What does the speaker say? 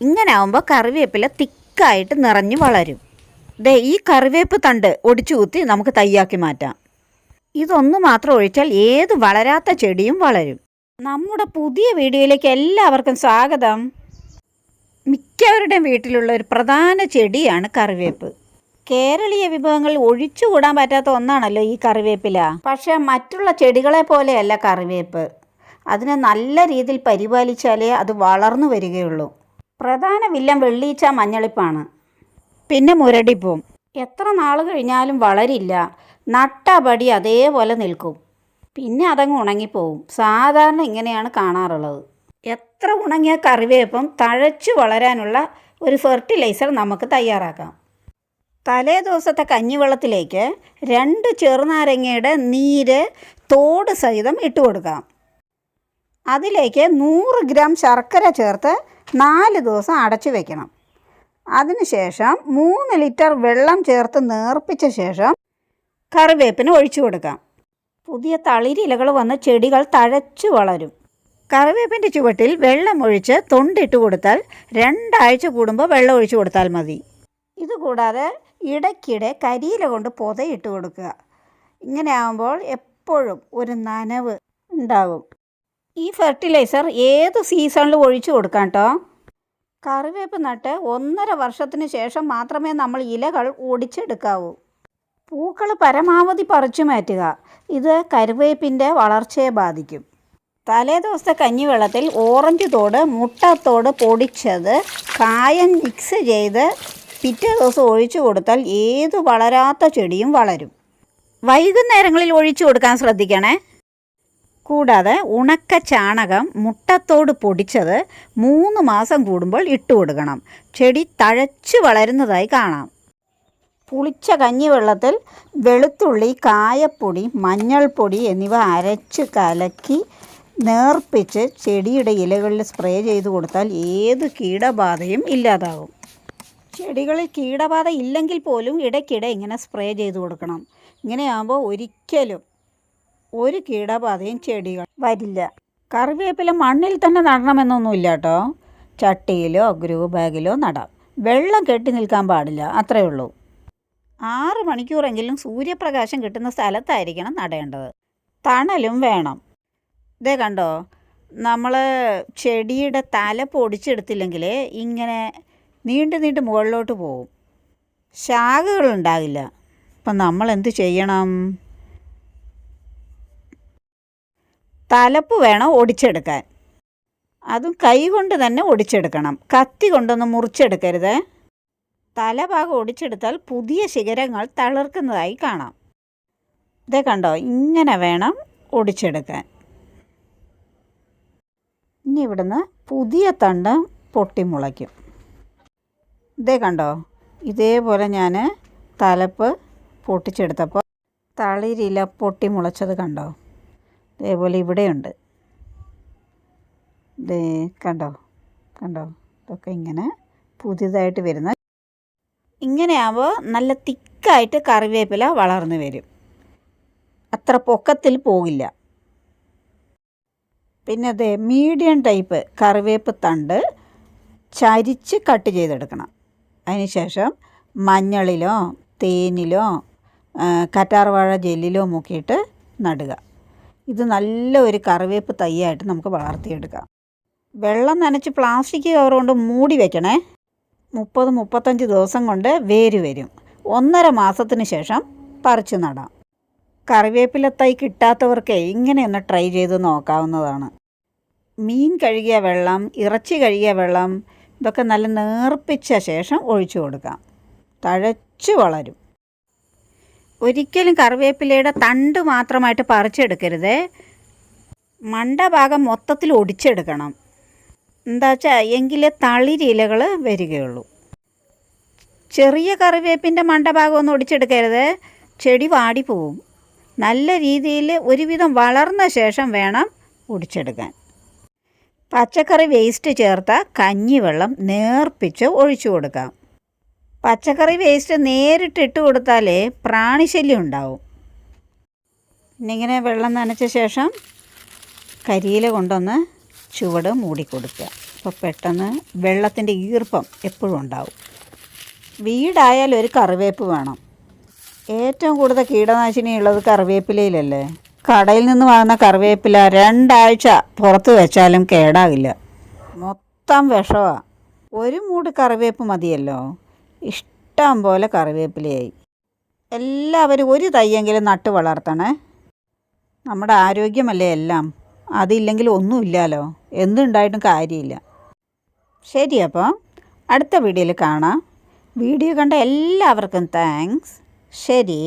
ഇങ്ങനെ ആവുമ്പോൾ കറിവേപ്പില തിക്കായിട്ട് നിറഞ്ഞു വളരും. ദേ ഈ കറിവേപ്പ് തണ്ട് ഒടിച്ചു കുത്തി നമുക്ക് തയ്യാക്കി മാറ്റാം. ഇതൊന്നു മാത്രം ഒഴിച്ചാൽ ഏത് വളരാത്ത ചെടിയും വളരും. നമ്മുടെ പുതിയ വീഡിയോയിലേക്ക് എല്ലാവർക്കും സ്വാഗതം. മിക്കവരുടെയും വീട്ടിലുള്ള ഒരു പ്രധാന ചെടിയാണ് കറിവേപ്പ്. കേരളീയ വിഭവങ്ങളിൽ ഒഴിച്ചുകൂടാൻ പറ്റാത്ത ഒന്നാണല്ലോ ഈ കറിവേപ്പില. പക്ഷേ മറ്റുള്ള ചെടികളെ പോലെയല്ല കറിവേപ്പ്. അതിനെ നല്ല രീതിയിൽ പരിപാലിച്ചാലേ അത് വളർന്നു വരികയുള്ളൂ. പ്രധാന വില്ലൻ വെള്ളീച്ച മഞ്ഞളിപ്പാണ്. പിന്നെ മുരടിപ്പും. എത്ര നാൾ കഴിഞ്ഞാലും വളരില്ല. നട്ടപടി അതേപോലെ നിൽക്കും. പിന്നെ അതങ്ങ് ഉണങ്ങിപ്പോവും. സാധാരണ ഇങ്ങനെയാണ് കാണാറുള്ളത്. എത്ര ഉണങ്ങിയ കറിവേപ്പം തഴച്ചു വളരാനുള്ള ഒരു ഫെർട്ടിലൈസർ നമുക്ക് തയ്യാറാക്കാം. തലേ ദിവസത്തെ കഞ്ഞിവെള്ളത്തിലേക്ക് രണ്ട് ചെറുനാരങ്ങയുടെ നീര് തോട് സഹിതം ഇട്ട് കൊടുക്കാം അതിലേക്ക് നൂറ് ഗ്രാം ശർക്കര ചേർത്ത് നാല് ദിവസം അടച്ചു വയ്ക്കണം അതിനുശേഷം മൂന്ന് ലിറ്റർ വെള്ളം ചേർത്ത് നേർപ്പിച്ച ശേഷം കറിവേപ്പിന് ഒഴിച്ചു കൊടുക്കാം. പുതിയ തളിരിലകൾ വന്ന് ചെടികൾ തഴച്ചു വളരും. കറിവേപ്പിന്റെ ചുവട്ടിൽ വെള്ളം ഒഴിച്ച് തൊണ്ടിട്ട് കൊടുത്താൽ രണ്ടാഴ്ച കൂടുമ്പോൾ വെള്ളം ഒഴിച്ചു കൊടുത്താൽ മതി. ഇതുകൂടാതെ ഇടയ്ക്കിടെ കരിയില കൊണ്ട് പൊതയിട്ട് കൊടുക്കുക. ഇങ്ങനെ എപ്പോഴും ഒരു നനവ് ഉണ്ടാകും. ഈ ഫെർട്ടിലൈസർ ഏത് സീസണിൽ ഒഴിച്ചു കൊടുക്കാം കേട്ടോ കറിവേപ്പ് നട്ട് ഒന്നര വർഷത്തിന് ശേഷം മാത്രമേ നമ്മൾ ഇലകൾ ഒടിച്ചെടുക്കാവൂ. പൂക്കൾ പരമാവധി പറിച്ചു മാറ്റുക. ഇത് കരുവേപ്പിന്റെ വളർച്ചയെ ബാധിക്കും. തലേദിവസത്തെ കഞ്ഞിവെള്ളത്തിൽ ഓറഞ്ച് തോട് മുട്ടത്തോട് പൊടിച്ചത് കായൻ മിക്സ് ചെയ്ത് പിറ്റേ ദിവസം ഒഴിച്ചു കൊടുത്താൽ ഏത് വളരാത്ത ചെടിയും വളരും. വൈകുന്നേരങ്ങളിൽ ഒഴിച്ചു കൊടുക്കാൻ ശ്രദ്ധിക്കണേ. കൂടാതെ ഉണക്ക ചാണകം മുട്ടത്തോട് പൊടിച്ചത് മൂന്ന് മാസം കൂടുമ്പോൾ ഇട്ട് കൊടുക്കണം. ചെടി തഴച്ചു വളരുന്നതായി കാണാം. പുളിച്ച കഞ്ഞിവെള്ളത്തിൽ വെളുത്തുള്ളി കായപ്പൊടി മഞ്ഞൾപ്പൊടി എന്നിവ അരച്ച് കലക്കി നേർപ്പിച്ച് ചെടിയുടെ ഇലകളിൽ സ്പ്രേ ചെയ്ത് കൊടുത്താൽ ഏത് കീടബാധയും ഇല്ലാതാകും ചെടികളിൽ കീടബാധ ഇല്ലെങ്കിൽ പോലും ഇടയ്ക്കിടെ ഇങ്ങനെ സ്പ്രേ ചെയ്ത് കൊടുക്കണം. ഇങ്ങനെയാകുമ്പോൾ ഒരിക്കലും ഒരു കീടബാധയും ചെടികൾ വരില്ല. കറിവേപ്പില മണ്ണിൽ തന്നെ നടണമെന്നൊന്നുമില്ല കേട്ടോ ചട്ടിയിലോ ഗ്രൂ ബാഗിലോ നടാം. വെള്ളം കെട്ടി നിൽക്കാൻ പാടില്ല അത്രയേ ഉള്ളൂ. ആറ് മണിക്കൂറെങ്കിലും സൂര്യപ്രകാശം കിട്ടുന്ന സ്ഥലത്തായിരിക്കണം നടേണ്ടത്. തണലും വേണം. ഇതേ കണ്ടോ നമ്മൾ ചെടിയുടെ തല പൊടിച്ചെടുത്തില്ലെങ്കിൽ ഇങ്ങനെ നീണ്ടു നീണ്ട് മുകളിലോട്ട് പോവും. ശാഖകളുണ്ടാകില്ല അപ്പം നമ്മൾ എന്ത് ചെയ്യണം? തലപ്പ് വേണം ഒടിച്ചെടുക്കാൻ. അതും കൈ കൊണ്ട് തന്നെ ഒടിച്ചെടുക്കണം. കത്തി കൊണ്ടൊന്നും മുറിച്ചെടുക്കരുത്. തലഭാഗം ഒടിച്ചെടുത്താൽ പുതിയ ശിഖരങ്ങൾ തളിർക്കുന്നതായി കാണാം. ഇതേ കണ്ടോ? ഇങ്ങനെ വേണം ഒടിച്ചെടുക്കാൻ. ഇനി ഇവിടുന്ന് പുതിയ തണ്ട് പൊട്ടിമുളയ്ക്കും. ഇതേ കണ്ടോ? ഇതേപോലെ ഞാൻ തലപ്പ് പൊട്ടിച്ചെടുത്തപ്പോൾ തളിരില പൊട്ടിമുളച്ചത് കണ്ടോ? ഇതേപോലെ ഇവിടെയുണ്ട്. ദേ കണ്ടോ? കണ്ടോ? ഇതൊക്കെ ഇങ്ങനെ പുതിയതായിട്ട് വരുന്ന ഇങ്ങനെയാകുമ്പോൾ നല്ല തിക്കായിട്ട് കറിവേപ്പില വളർന്നു വരും. അത്ര പൊക്കത്തിൽ പോകില്ല. പിന്നെ അതെ മീഡിയം ടൈപ്പ് കറിവേപ്പ് തണ്ട് ചരിച്ച് കട്ട് ചെയ്തെടുക്കണം. അതിനുശേഷം മഞ്ഞളിലോ തേനിലോ കറ്റാർവാഴ ജെല്ലിലോ മുക്കിയിട്ട് നടുക. ഇത് നല്ല ഒരു കറിവേപ്പ് തൈയായിട്ട് നമുക്ക് വളർത്തിയെടുക്കാം. വെള്ളം നനച്ച് പ്ലാസ്റ്റിക് കവർ കൊണ്ട് മൂടി വെക്കണേ. മുപ്പത് മുപ്പത്തഞ്ച് ദിവസം കൊണ്ട് വേര് വരും. ഒന്നര മാസത്തിന് ശേഷം പറിച്ചു നടാം. കറിവേപ്പില തൈ കിട്ടാത്തവർക്ക് ഇങ്ങനെ ഒന്ന് ട്രൈ ചെയ്ത് നോക്കാവുന്നതാണ്. മീൻ കഴുകിയ വെള്ളം ഇറച്ചി കഴുകിയ വെള്ളം ഇതൊക്കെ നല്ല നേർപ്പിച്ച ശേഷം ഒഴിച്ചു കൊടുക്കാം. തഴച്ചു വളരും. ഒരിക്കലും കറിവേപ്പിലയുടെ തണ്ട് മാത്രമായിട്ട് പറിച്ചെടുക്കരുത്. മണ്ട ഭാഗം മൊത്തത്തിൽ ഒടിച്ചെടുക്കണം. എന്താ വെച്ചാൽ എങ്കിലേ തളിരിലകൾ വരികയുള്ളൂ. ചെറിയ കറിവേപ്പിന്റെ മണ്ടഭാഗം ഒന്നും ഒടിച്ചെടുക്കരുത്. ചെടി വാടിപ്പോവും നല്ല രീതിയിൽ ഒരുവിധം വളർന്ന ശേഷം വേണം ഒടിച്ചെടുക്കാൻ. പച്ചക്കറി വേസ്റ്റ് ചേർത്ത കഞ്ഞിവെള്ളം നേർപ്പിച്ച് ഒഴിച്ചു കൊടുക്കാം. പച്ചക്കറി വേസ്റ്റ് നേരിട്ട് ഇട്ട് കൊടുത്താലേ പ്രാണിശല്യം ഉണ്ടാവും. പിന്നെ ഇങ്ങനെ വെള്ളം നനച്ച ശേഷം കരിയില കൊണ്ടൊന്ന് ചുവട് മൂടിക്കൊടുക്കുക അപ്പോൾ പെട്ടെന്ന് വെള്ളത്തിന്റെ ഈർപ്പം എപ്പോഴും ഉണ്ടാവും. വീടായാലും ഒരു കറിവേപ്പ് വേണം. ഏറ്റവും കൂടുതൽ കീടനാശിനി ഉള്ളത് കറിവേപ്പിലയിലല്ലേ? കടയിൽ നിന്ന് വാങ്ങുന്ന കറിവേപ്പില രണ്ടാഴ്ച പുറത്ത് വെച്ചാലും കേടാവില്ല. മൊത്തം വിഷമാണ് ഒരു മൂട് കറിവേപ്പ് മതിയല്ലോ? ഇഷ്ടം പോലെ കറിവേപ്പിലയായി. എല്ലാവരും ഒരു തയ്യെങ്കിലും നട്ട് വളർത്തണേ. നമ്മുടെ ആരോഗ്യമല്ലേ എല്ലാം? അതില്ലെങ്കിൽ ഒന്നുമില്ലല്ലോ. എന്തുണ്ടായിട്ടും കാര്യമില്ല. ശരി അപ്പോൾ അടുത്ത വീഡിയോയിൽ കാണാം. വീഡിയോ കണ്ട എല്ലാവർക്കും താങ്ക്സ് ശരി.